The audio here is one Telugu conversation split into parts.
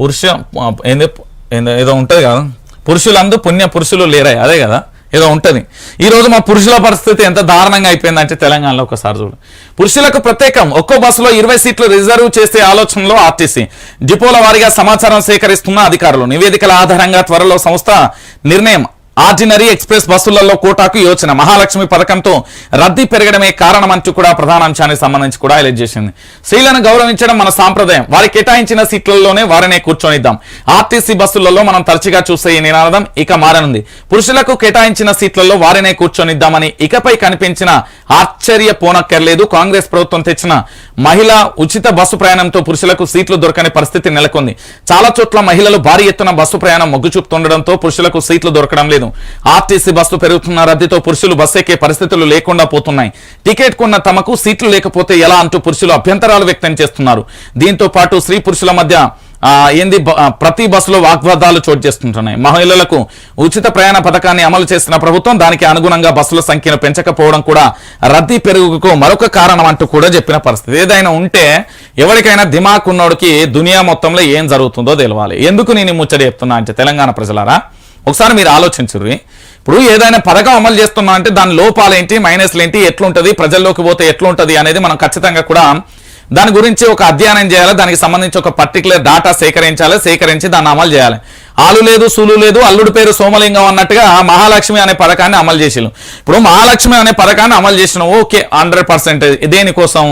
పురుష ఏంది ఏందో- ఏదో ఉంటుంది కదా. పురుషులందు పుణ్య పురుషులు లేరాయి అదే కదా. ఏదో ఉంటుంది. ఈరోజు మా పురుషుల పరిస్థితి ఎంత దారుణంగా అయిపోయిందంటే తెలంగాణలో ఒకసారి చూడు. పురుషులకు ప్రత్యేకం ఒక్కో బస్సులో ఇరవై సీట్లు రిజర్వ్ చేసే ఆలోచనలో ఆర్టీసీ. డిపోల వారీగా సమాచారం సేకరిస్తున్న అధికారులు నివేదికల ఆధారంగా త్వరలో సంస్థ నిర్ణయం ఆర్డినరీ ఎక్స్ప్రెస్ బస్సులలో కోటాకు యోచన. మహాలక్ష్మి పథకంతో రద్దీ పెరగడమే కారణం అంటూ కూడా ప్రధాన అంశానికి సంబంధించి కూడా హైలైట్ చేసింది. స్త్రీలను గౌరవించడం మన సాంప్రదాయం. వారి కేటాయించిన సీట్లలోనే వారినే కూర్చొనిద్దాం. ఆర్టీసీ బస్సులలో మనం తరచుగా చూసే ఈ నినాదం ఇక మారనుంది. పురుషులకు కేటాయించిన సీట్లలో వారినే కూర్చొనిద్దామని ఇకపై కనిపించిన ఆశ్చర్య పోనక్కర్లేదు. కాంగ్రెస్ ప్రభుత్వం తెచ్చిన మహిళా ఉచిత బస్సు ప్రయాణంతో పురుషులకు సీట్లు దొరకని పరిస్థితి నెలకొంది. చాలా చోట్ల మహిళలు భారీ ఎత్తున బస్సు ప్రయాణం మొగ్గు చూపుతుండడంతో పురుషులకు సీట్లు దొరకడం లేదు. ఆర్టీసీ బస్సు పెరుగుతున్న రద్దీతో పురుషులు బస్సు ఎక్కే పరిస్థితులు లేకుండా పోతున్నాయి. టికెట్ కొన్న తమకు సీట్లు లేకపోతే ఎలా అంటూ పురుషులు అభ్యంతరాలు వ్యక్తం చేస్తున్నారు. దీంతో పాటు స్త్రీ పురుషుల మధ్య ఏంది ప్రతి బస్సులో వాగ్వాదాలు చోటు చేస్తుంటున్నాయి మహిళలకు ఉచిత ప్రయాణ పథకాన్ని అమలు చేసిన ప్రభుత్వం దానికి అనుగుణంగా బస్సుల సంఖ్యను పెంచకపోవడం కూడా రద్దీ పెరుగుకు మరొక కారణం అంటూ కూడా చెప్పిన పరిస్థితి. ఏదైనా ఉంటే ఎవరికైనా దిమాక్ ఉన్నోడికి దునియా మొత్తంలో ఏం జరుగుతుందో తెలవాలి. ఎందుకు నేను ముచ్చట చెప్తున్నా అంటే తెలంగాణ ప్రజలారా? ఒకసారి మీరు ఆలోచించుర్రి. ఇప్పుడు ఏదైనా పథకం అమలు చేస్తున్నా అంటే దాని లోపాలేంటి మైనస్లు ఏంటి ఎట్లుంటుంది ప్రజల్లోకి పోతే ఎట్లుంటుంది అనేది మనం ఖచ్చితంగా కూడా దాని గురించి ఒక అధ్యయనం చేయాలి దానికి సంబంధించి ఒక పర్టికులర్ డాటా సేకరించాలి సేకరించి దాన్ని అమలు చేయాలి. ఆలు లేదు సూలు లేదు అల్లుడి పేరు సోమలింగం అన్నట్టుగా మహాలక్ష్మి అనే పథకాన్ని అమలు చేసిను ఇప్పుడు మహాలక్ష్మి అనే పథకాన్ని అమలు చేసిన ఓకే హండ్రెడ్ పర్సెంట్ దేనికోసం?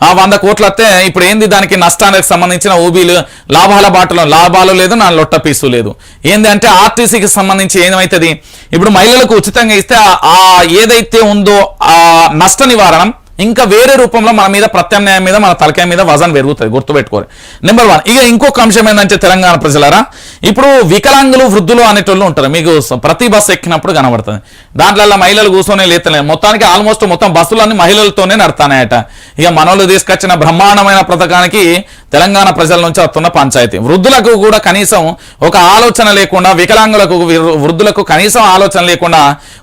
ఆ వంద కోట్లు వస్తే ఇప్పుడు ఏంది దానికి నష్టానికి సంబంధించిన ఓబీలు? లాభాల బాటలో లాభాలు లేదు నా లొట్ట పీసు లేదు. ఏంది అంటే ఆర్టీసీకి సంబంధించి ఏమవుతుంది ఇప్పుడు మహిళలకు ఉచితంగా ఇస్తే ఆ- ఆ ఏదైతే ఉందో ఆ నష్ట నివారణం ఇంకా వేరే రూపంలో మన మీద ప్రత్యామ్నాయం మీద మన తలకాయ మీద వజన్ పెరుగుతుంది గుర్తుపెట్టుకోరు నెంబర్ వన్ ఇక ఇంకొక అంశం ఏంటంటే తెలంగాణ ప్రజలారా ఇప్పుడు వికలాంగులు వృద్ధులు అనేటోళ్ళు ఉంటారు. మీకు ప్రతి బస్సు ఎక్కినప్పుడు కనబడుతుంది. దాంట్లో మహిళలు కూర్చొని లేతలేదు మొత్తానికి ఆల్మోస్ట్ మొత్తం బస్సులన్నీ మహిళలతోనే నడతానాయట ఇక మనోళ్ళు తీసుకొచ్చిన బ్రహ్మాండమైన పథకానికి తెలంగాణ ప్రజల నుంచి వస్తున్న పంచాయతీ. వృద్ధులకు కూడా కనీసం ఒక ఆలోచన లేకుండా వికలాంగులకు వృద్ధులకు కనీసం ఆలోచన లేకుండా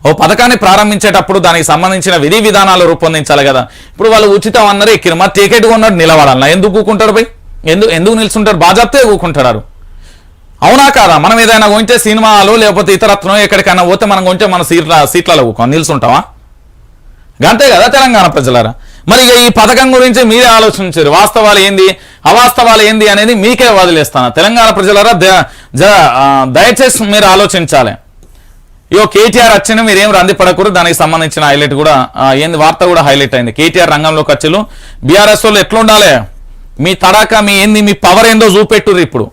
ఓ పథకాన్ని ప్రారంభించేటప్పుడు దానికి సంబంధించిన విధి విధానాలు రూపొందించాలి కదా. ఇప్పుడు వాళ్ళు ఉచితం అందరూ ఎక్కిరు. మా టికెట్ కొన్నాడు నిలబడాలన్నా ఎందుకు కూకుంటారు పోయి? ఎందుకు ఎందుకు నిల్చుంటారు బాజాప్తే కూకుంటారు అవునా కాదా? మనం ఏదైనా కొంటే సినిమాలు లేకపోతే ఇతరత్నం ఎక్కడికైనా పోతే మనం కొంటే మన సీట్ల సీట్లలో కూకొని నిల్చుంటావా గంతే కదా తెలంగాణ ప్రజలారా? మరి ఇక ఈ పథకం గురించి మీరే ఆలోచించారు. వాస్తవాలు ఏంది? అవాస్తవాలు ఏంది అనేది మీకే వదిలేస్తాను. తెలంగాణ ప్రజలారా ద- జ- దయచేసి మీరు ఆలోచించాలి. ఇగో కేటీఆర్ వచ్చిన మీరేం రందిపడకూడదు దానికి సంబంధించిన హైలైట్ కూడా ఏంది వార్త కూడా హైలైట్ అయింది. కేటీఆర్ రంగంలోకి వచ్చలు. బీఆర్ఎస్ వాళ్ళు ఎట్లుండాలి? మీ తడాక మీ ఏంది మీ పవర్ ఏందో చూపెట్టుర్రు ఇప్పుడు.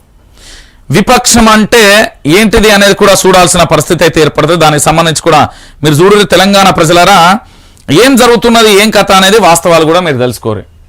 విపక్షం అంటే ఏంటిది అనేది కూడా చూడాల్సిన పరిస్థితి అయితే ఏర్పడుతుంది. దానికి సంబంధించి కూడా మీరు చూడరు తెలంగాణ ప్రజలారా ఏం జరుగుతున్నది ఏం కథ అనేది వాస్తవాలు కూడా మీరు తెలుసుకోరు.